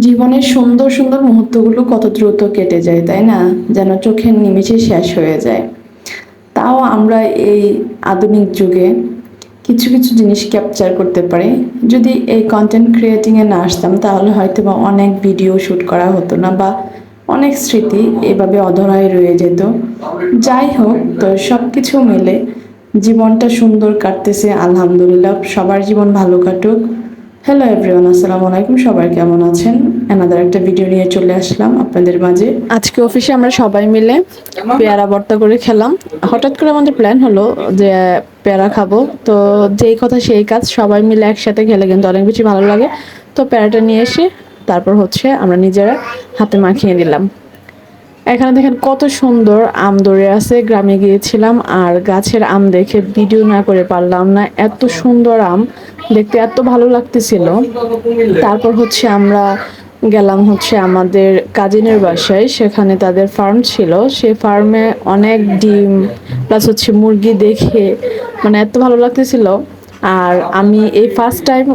জীবনের সুন্দর সুন্দর মুহূর্তগুলো কত দ্রুত কেটে যায়, তাই না? যেন চোখের নিমেষে শেষ হয়ে যায়। তাও আমরা এই আধুনিক যুগে কিছু কিছু জিনিস ক্যাপচার করতে পারি। যদি এই কন্টেন্ট ক্রিয়েটিংয়ে না আসতাম, তাহলে হয়তো বা অনেক ভিডিও শ্যুট করা হতো না বা অনেক স্মৃতি এভাবে অধরায় রয়ে যেত। যাই হোক, তো সব কিছু মিলে জীবনটা সুন্দর কাটতেছে, আলহামদুলিল্লাহ। সবার জীবন ভালো কাটুক। হ্যালো এভরিওয়ান আসসালামু আলাইকুম, সবাই কেমন আছেন? এনাদার একটা ভিডিও নিয়ে চলে আসলাম আপনাদের মাঝে। আজকে অফিসে আমরা সবাই মিলে পেয়ারা ভর্তা করে খেলাম। হঠাৎ করে আমাদের প্ল্যান হলো যে পেয়ারা খাব। তো যেই কথা সেই কাজ, সবাই মিলে একসাথে খেলে কিন্তু অনেক বেশি ভালো লাগে। তো পেয়ারাটা নিয়ে এসে তারপর হচ্ছে আমরা নিজেরা হাতে মাখিয়ে নিলাম। এখানে দেখেন কত সুন্দর আম ধরে আছে, গ্রামে গিয়েছিলাম আর গাছের আম দেখে ভিডিও না করে পারলাম না। এত সুন্দর আম। দেখতে এত ভালো লাগতেছিল। তারপর হচ্ছে আমরা গেলাম হচ্ছে আমাদের কাজিনের বাসায়। সেখানে তাদের ফার্ম ছিল। সে ফার্মে অনেক ডিম প্লাস হচ্ছে মুরগি দেখে মানে এত ভালো লাগতেছিল। আর আমি এই ফার্স্ট টাইম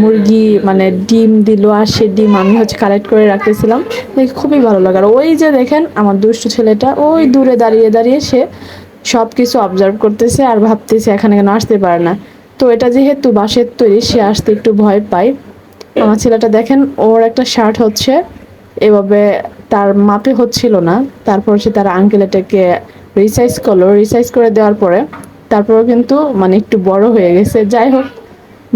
মুরগি মানে ডিম দিল আর সে ডিম আমি হচ্ছে কালেক্ট করে রাখতেছিলাম। দেখে খুবই ভালো লাগে। আর ওই যে দেখেন আমার দুষ্টু ছেলেটা, ওই দূরে দাঁড়িয়ে দাঁড়িয়ে সে সব কিছু অবজার্ভ করতেছে আর ভাবতেছে এখানে কেন আসতে পারে না। তো এটা যেহেতু বাঁশের তৈরি, সে আসতে একটু ভয় পায়। আমার ছেলেটা দেখেন, ওর একটা শার্ট হচ্ছে, এভাবে তার মাপে হচ্ছিল না। তারপর সে তার আঙ্কেল এটাকে রিসাইজ করল। রিসাইজ করে দেওয়ার পরে তারপরেও কিন্তু মানে একটু বড় হয়ে গেছে। যাই হোক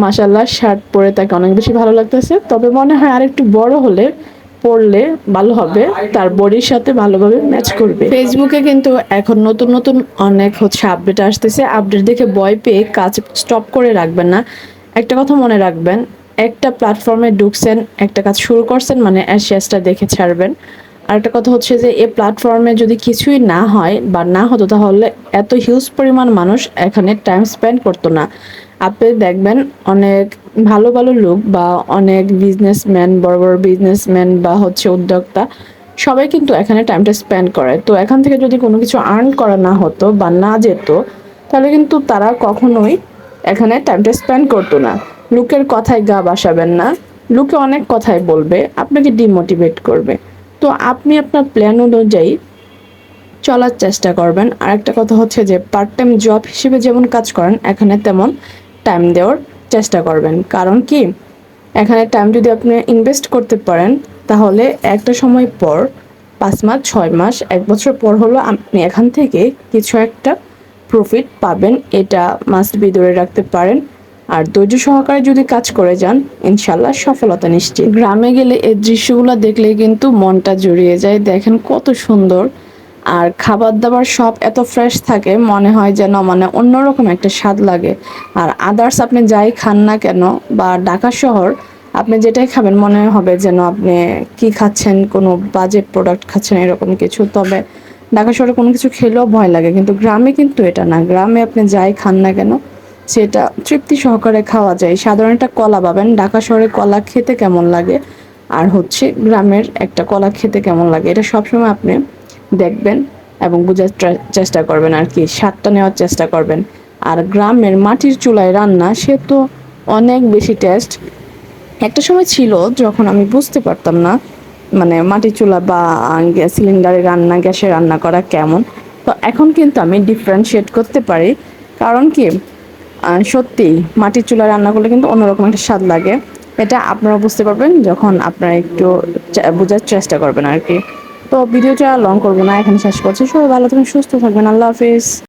মাসাল্লাহ শার্ট পরে তাকে অনেক বেশি ভালো লাগতেছে। তবে মনে হয় আর একটু বড় হলে পরলে ভালো হবে, তার বডির সাথে ভালোভাবে ম্যাচ করবে। ফেসবুকে কিন্তু এখন নতুন নতুন অনেক হচ্ছে আপডেট আসতেছে। আপডেট দেখে ভয় পেয়ে কাজ স্টপ করে রাখবেন না। একটা কথা মনে রাখবেন, একটা প্ল্যাটফর্মে ঢুকছেন, একটা কাজ শুরু করছেন মানে শেষটা দেখে ছাড়বেন। আর একটা কথা হচ্ছে যে এই প্ল্যাটফর্মে যদি কিছুই না হয় বা না হতো, তাহলে এত হিউজ পরিমাণ মানুষ এখানে টাইম স্পেন্ড করতো না। আপনি দেখবেন অনেক ভালো ভালো লোক বা অনেক বিজনেসম্যান বড় বড় বিজনেসম্যান বা হচ্ছে উদ্যোক্তা, সবাই কিন্তু এখানে টাইমটা স্পেন্ড করে। তো এখান থেকে যদি কোনো কিছু আর্ন করা না হতো বা না যেত, তাহলে কিন্তু তারা কখনোই এখানে টাইমটা স্পেন্ড করতো না। লোকের কথায় গা বাসাবেন না। লোকে অনেক কথাই বলবে। আপনাকে ডিমোটিভেট করবে। তো আপনি আপনার প্ল্যান অনুযায়ী চলার চেষ্টা করবেন। আর একটা কথা হচ্ছে যে পার্ট টাইম জব হিসেবে যেমন কাজ করেন, এখানে তেমন টাইম দেওয়ার চেষ্টা করবেন। কারণ কি? এখানে টাইম যদি আপনি ইনভেস্ট করতে পারেন, তাহলে একটা সময় পর, পাঁচ মাস, ছয় মাস, এক বছর পর হলো আপনি এখান থেকে কিছু একটা প্রফিট পাবেন। এটা মাস্ট বি ধরে রাখতে পারেন। আর ধৈর্য সহকারে যদি কাজ করে যান ইনশাল্লাহ সফলতা নিশ্চিত। গ্রামে গেলে এই দৃশ্যগুলো দেখলে কিন্তু মনটা জড়িয়ে যায়। দেখেন কত সুন্দর আর খাবার দাবার সব এত ফ্রেশ থাকে, মনে হয় যেন মানে অন্যরকম একটা স্বাদ লাগে। আর আদার্স আপনি যাই খান না কেন বা ঢাকা শহর, আপনি যেটাই খাবেন মনে হবে যেন আপনি কি খাচ্ছেন, কোনো বাজে প্রোডাক্ট খাচ্ছেন এরকম কিছু। তবে ঢাকা শহরে কোনো কিছু খেলেও ভয় লাগে, কিন্তু গ্রামে কিন্তু এটা না। গ্রামে আপনি যাই খান না কেন, সেটা তৃপ্তি সহকারে খাওয়া যায়। সাধারণ একটা কলা পাবেন, ঢাকা শহরে কলা খেতে কেমন লাগে? আর হচ্ছে গ্রামের একটা কলা খেতে কেমন লাগে? এটা সবসময় আপনি দেখবেন এবং বোঝার চেষ্টা করবেন আর কি স্বাদটা নেওয়ার চেষ্টা করবেন। আর গ্রামের মাটির চুলায় রান্না সে তো অনেক বেশি টেস্ট একটা সময় ছিল যখন আমি বুঝতে পারতাম না মানে মাটির চুলা বা সিলিন্ডারে রান্না গ্যাসে রান্না করা কেমন। তো এখন কিন্তু আমি ডিফারেন্সিয়েট করতে পারি। কারণ কি আহ, সত্যি মাটির চুলা রান্না করলে কিন্তু অন্যরকম একটা স্বাদ লাগে। এটা আপনারা বুঝতে পারবেন যখন আপনারা একটু বোঝার চেষ্টা করবেন আর কি। তো ভিডিওটা লং করব না, এখানে শেষ করছি। সবাই ভালো থাকবেন, সুস্থ থাকবেন, আল্লাহ হাফিজ।